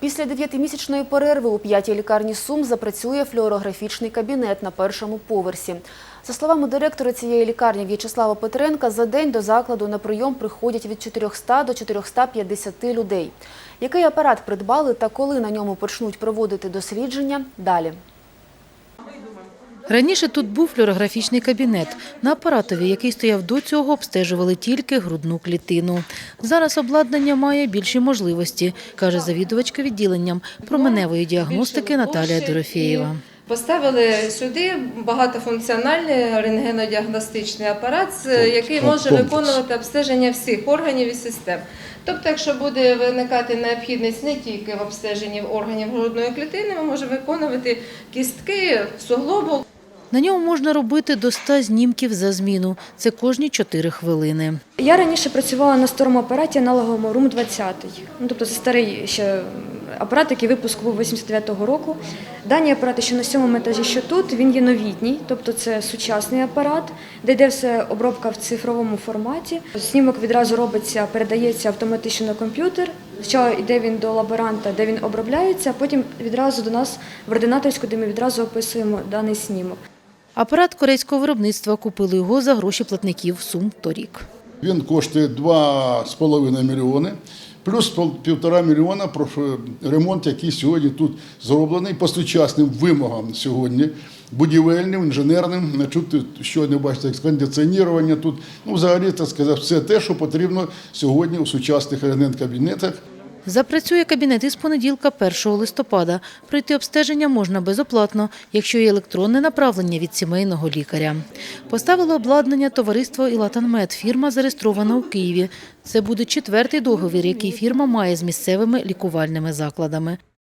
Після дев'ятимісячної перерви у п'ятій лікарні Сум запрацює флюорографічний кабінет на першому поверсі. За словами директора цієї лікарні В'ячеслава Петренка, за день до закладу на прийом приходять від 400 до 450 людей. Який апарат придбали та коли на ньому почнуть проводити дослідження – далі. Раніше тут був флюорографічний кабінет. На апаратові, який стояв до цього, обстежували тільки грудну клітину. Зараз обладнання має більші можливості, каже завідувачка відділенням променевої діагностики Наталія Дорофєєва. Поставили сюди багатофункціональний рентгенодіагностичний апарат, який може виконувати обстеження всіх органів і систем. Тобто, якщо буде виникати необхідність не тільки в обстеженні органів грудної клітини, ми можемо виконувати кістки, суглобу. На ньому можна робити до 100 знімків за зміну. Це кожні 4 хвилини. Я раніше працювала на старому апараті аналоговому рум 20 Ну, тобто це старий ще апарат, який випуск був 89-го року. Дані апарати, що на сьомому етажі, що тут, він є новітній, тобто це сучасний апарат, де йде все обробка в цифровому форматі. Знімок відразу робиться, передається автоматично на комп'ютер. Спочатку йде він до лаборанта, де він обробляється, а потім відразу до нас в ординаторську, де ми відразу описуємо даний снімок. Апарат корейського виробництва купили його за гроші платників сум торік. Він коштує 2,5 мільйони, плюс пол- півтора мільйона про ремонт, який сьогодні тут зроблений по сучасним вимогам сьогодні, будівельним, інженерним. Значить, щойно бачите, як кондиціонування тут. Ну, взагалі, так сказати, все те, що потрібно сьогодні у сучасних рентген-кабінетах. Запрацює кабінет із понеділка 1 листопада. Пройти обстеження можна безоплатно, якщо є електронне направлення від сімейного лікаря. Поставили обладнання товариство «Ілатанмед». Фірма зареєстрована у Києві. Це буде четвертий договір, який фірма має з місцевими лікувальними закладами.